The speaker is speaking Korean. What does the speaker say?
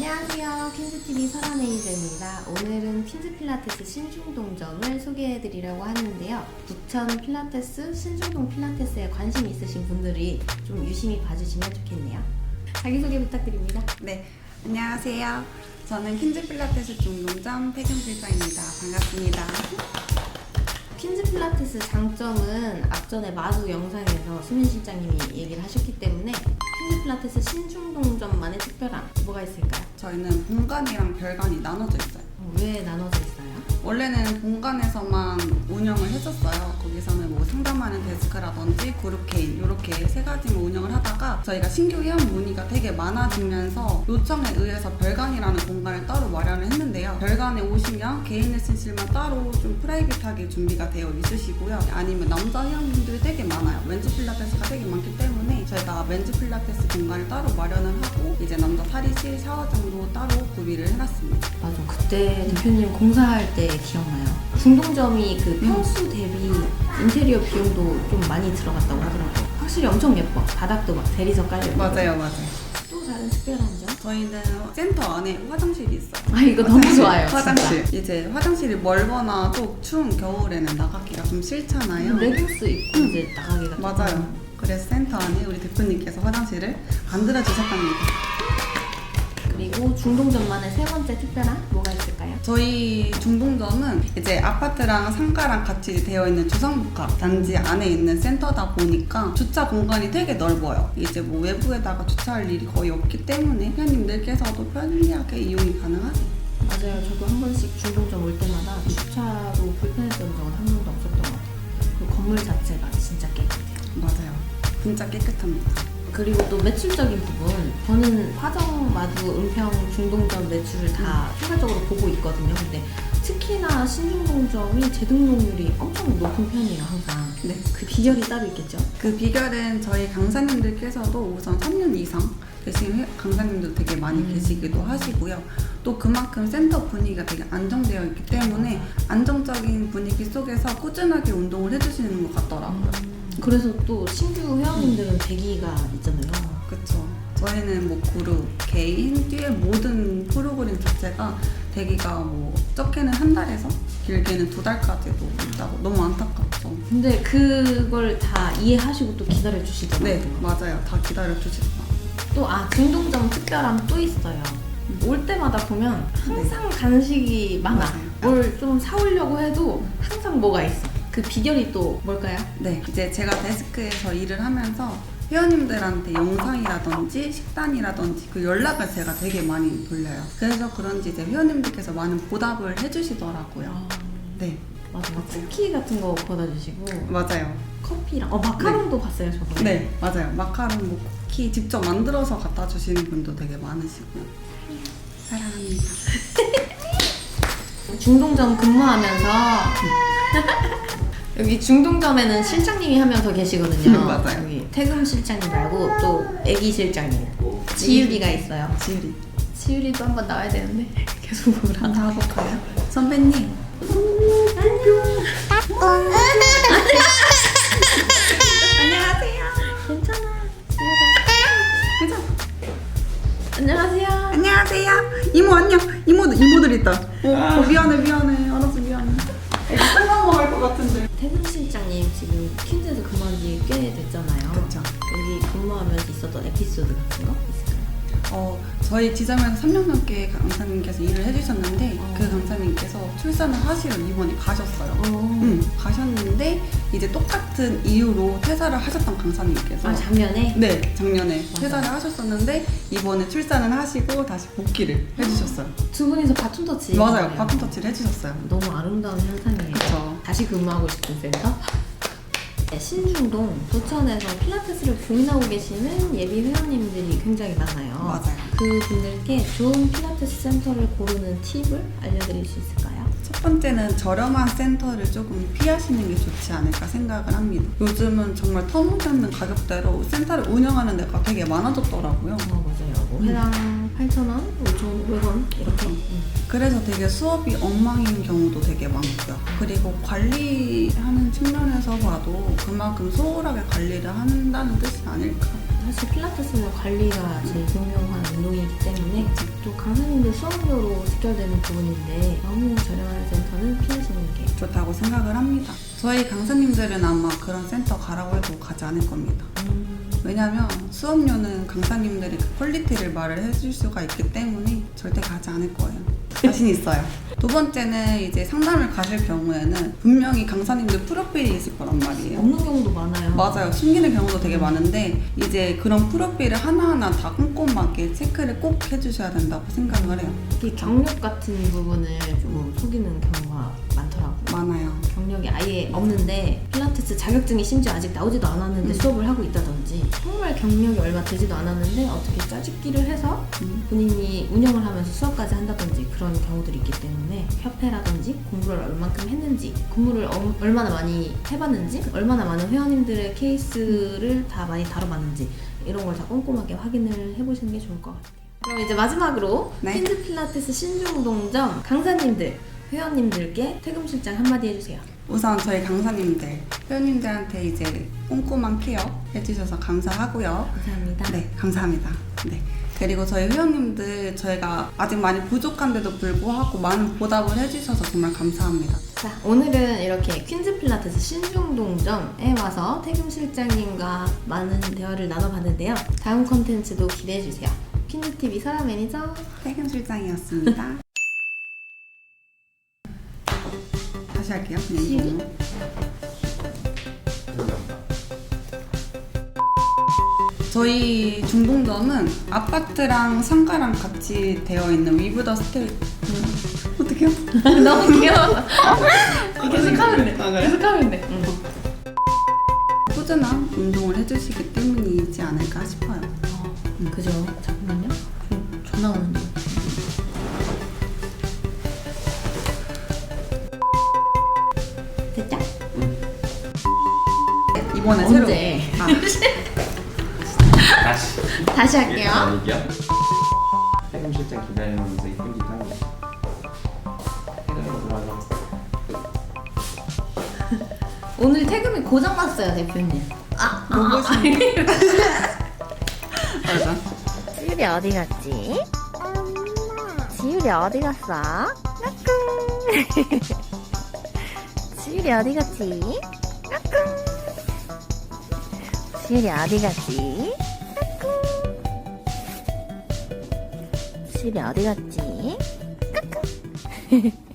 안녕하세요. 퀸즈TV 설아메이저입니다. 오늘은 퀸즈 필라테스 신중동점을 소개해 드리려고 하는데요. 부천 필라테스, 신중동 필라테스에 관심 있으신 분들이 좀 유심히 봐주시면 좋겠네요. 자기소개 부탁드립니다. 네, 안녕하세요. 저는 킨즈 필라테스 중동점 태경실장입니다. 반갑습니다. 퀸즈 필라테스 장점은 앞전에 마수 영상에서 수민 실장님이 얘기를 하셨기 때문에 퀸즈 필라테스 신중동점만의 특별함 뭐가 있을까요? 저희는 본관이랑 별관이 나눠져 있어요. 어, 왜 나눠져 있어요? 원래는 본관에서만 운영을 했었어요. 거기서는 뭐 상담하는 데스크라든지 그룹 개인 이렇게 세 가지만 운영을 하다가 저희가 신규 회원 문의가 되게 많아지면서 요청에 의해서 별관이라는 공간을 따로 마련을 했는데요. 별관에 오시면 개인 레슨실만 따로 좀 프라이빗하게 준비가 되어 있으시고요. 아니면 남자 회원분들이 되게 많아요. 멘즈 필라테스가 되게 많기 때문에 멘즈 필라테스 공간을 따로 마련을 하고 이제 남자 탈의실, 샤워장도 따로 구비를 해놨습니다. 맞아. 그때 대표님 공사할 때 기억나요. 중동점이 그 평수 대비 인테리어 비용도 좀 많이 들어갔다고 하더라고요. 확실히 엄청 예뻐. 바닥도 막 대리석 깔려. 있고. 맞아요, 맞아요. 또 다른 특별한 점? 저희는 센터 안에 화장실이 있어요. 아 이거 너무 좋아요. 화장실. 이제 화장실이 멀거나 또 추운 겨울에는 나가기가 좀 싫잖아요. 레깅스 입고 이제 나가기가 좀 맞아요. 그래서 센터 안에 우리 대표님께서 화장실을 만들어 주셨답니다. 그리고 중동점만의 세 번째 특별한 뭐가 있을까요? 저희 중동점은 이제 아파트랑 상가랑 같이 되어 있는 주상복합 단지 안에 있는 센터다 보니까 주차 공간이 되게 넓어요. 이제 뭐 외부에다가 주차할 일이 거의 없기 때문에 회원님들께서도 편리하게 이용이 가능하세요. 맞아요. 저도 한 번씩 중동점 올 때마다 주차로 불편했던 적은 한 번도 없었던 것 같아요. 그리고 건물 자체가 진짜 깨끗합니다. 그리고 또 매출적인 부분 저는 화정, 마두, 은평, 중동점 매출을 다 추가적으로 보고 있거든요. 근데 특히나 신중동점이 재등록률이 엄청 높은 편이에요, 항상. 네. 그 비결이 따로 있겠죠? 그 비결은 저희 강사님들께서도 우선 3년 이상 계신 회- 강사님도 되게 많이 음. 계시기도 하시고요. 또 그만큼 센터 분위기가 되게 안정되어 있기 때문에 안정적인 분위기 속에서 꾸준하게 운동을 해주시는 것 같더라고요. 그래서 또 신규 회원님들은 대기가 있잖아요. 그쵸. 저희는 뭐 그룹, 개인, 뒤에 모든 프로그램 자체가 대기가 뭐 적게는 한 달에서 길게는 두 달까지도 있다고 너무 안타깝죠. 근데 그걸 다 이해하시고 또 기다려 주시잖아요. 네, 맞아요. 다 기다려 주시더라고요. 또아 중동점 특별함 또 있어요. 올 때마다 보면 항상 간식이 많아. 맞아요. 뭘 좀 사오려고 해도 항상 뭐가 있어. 그 비결이 또 뭘까요? 네, 이제 제가 데스크에서 일을 하면서 회원님들한테 영상이라든지 식단이라든지 그 연락을 제가 되게 많이 돌려요. 그래서 그런지 이제 회원님들께서 많은 보답을 해주시더라고요. 네, 맞아. 쿠키 같은 거 보다 주시고 맞아요. 커피랑 어 마카롱도 봤어요 저번에. 네, 맞아요. 마카롱, 뭐 쿠키 직접 만들어서 갖다 주시는 분도 되게 많으시고요. 사랑합니다. 중동점 근무하면서 여기 중동점에는 실장님이 한 명 더 계시거든요. 맞아요. 여기 태금 실장님 말고 또 애기 실장님 지율이가 있어요. 지율이. 지율이도 한번 나와야 되는데 계속 보라. 한번 해볼까요? 선배님. 안녕하세요. 괜찮아. 괜찮아. 안녕하세요. 안녕하세요. 이모 안녕. 이모들 이모들 있다. 어, 어, 미안해 미안해. 알았어 미안해. 지금 퀸즈에서 근무한 지 꽤 됐잖아요. 그쵸. 여기 근무하면서 있었던 에피소드 같은 거 있을까요? 어 저희 지점에서 3년 넘게 강사님께서 일을 해주셨는데 어. 그 강사님께서 출산을 하시러 이번에 가셨어요. 어. 응 가셨는데 이제 똑같은 이유로 퇴사를 하셨던 강사님께서 아 작년에 네 작년에 맞아. 퇴사를 하셨었는데 이번에 출산을 하시고 다시 복귀를 해주셨어요. 두 분이서 바톤 터치. 맞아요. 바톤 터치를 해주셨어요. 너무 아름다운 현상이에요. 그쵸. 다시 근무하고 싶은 센터? 네, 신중동 부천에서 필라테스를 고민하고 계시는 예비 회원님들이 굉장히 많아요. 맞아요. 그 분들께 좋은 필라테스 센터를 고르는 팁을 알려드릴 수 있을까요? 첫 번째는 저렴한 센터를 조금 피하시는 게 좋지 않을까 생각을 합니다. 요즘은 정말 터무니없는 가격대로 센터를 운영하는 데가 되게 많아졌더라고요. 어, 맞아요. 뭐 회당 8,000원, 5,500원 이렇게. 음. 그래서 되게 수업이 엉망인 경우도 되게 많고요. 그리고 관리하는 측면에서 봐도 그만큼 소홀하게 관리를 한다는 뜻이 아닐까. 사실 필라테스는 관리가 제일 중요한 운동이기 때문에 또 강사님들 수업료로 직결되는 부분인데 너무 저렴한 센터는 피하시는 게 좋다고 생각을 합니다. 저희 강사님들은 아마 그런 센터 가라고 해도 가지 않을 겁니다. 음, 왜냐면 수업료는 강사님들이 그 퀄리티를 말을 해줄 수가 있기 때문에 절대 가지 않을 거예요. 자신 있어요. 두 번째는 이제 상담을 가실 경우에는 분명히 강사님들 프로필이 있을 거란 말이에요. 없는 경우도 많아요. 맞아요. 숨기는 경우도 되게 많은데 이제 그런 프로필을 하나하나 다 꼼꼼하게 체크를 꼭 해주셔야 된다고 생각을 해요. 특히 경력 같은 부분을 좀 속이는 경우 가 많더라고요. 많아요. 경력이 아예 없는데 필라테스 자격증이 심지어 아직 나오지도 않았는데 음. 수업을 하고 있다든지 정말 경력이 얼마 되지도 않았는데 어떻게 짜집기를 해서 음. 본인이 운영을 하면서 수업까지 한다든지 그런 경우들이 있기 때문에 협회라든지 공부를 얼만큼 했는지 근무를 어- 얼마나 많이 해봤는지 얼마나 많은 회원님들의 케이스를 다 많이 다뤄봤는지 이런 걸 다 꼼꼼하게 확인을 해보시는 게 좋을 것 같아요. 그럼 이제 마지막으로 네. 핀즈 필라테스 신중동점 강사님들 회원님들께 퇴금 실장 한마디 해주세요. 우선 저희 강사님들, 회원님들한테 이제 꼼꼼한 케어 해주셔서 감사하고요. 감사합니다. 네, 감사합니다. 네. 그리고 저희 회원님들 저희가 아직 많이 부족한데도 불구하고 많은 보답을 해주셔서 정말 감사합니다. 자, 오늘은 이렇게 퀸즈 필라테스 신중동점에 와서 태금 실장님과 많은 대화를 나눠봤는데요. 다음 컨텐츠도 기대해주세요. 퀸즈TV 설아 매니저. 태경 실장이었습니다. 다시 할게요. 그냥? 이걸로. 저희 중동점은 아파트랑 상가랑 같이 되어 있는 위브 더 스테이 어떡해요? 너무 귀여워. 계속하면 돼. 아, 그래? 계속하면 돼. 응. 꾸준한 운동을 해주시기 때문이지 않을까 싶어요. 어, 그죠. 잠깐만요. 저 전화 오는데. 네, 이번에 새로 언제? 아, 다시 다시 할게요. 이게요? 태금 실장 기다리면서 이쁜 짓 돌아가서 오늘 태금이 고장났어요, 대표님. 아, 보고 싶네. 맞아. 지율이 어디 갔지? 지율이 어디 갔어? 까꿍. 지율이 어디 갔지? 지율이 어디 갔지? 까꿍. 지율이 어디 갔지? 까꿍.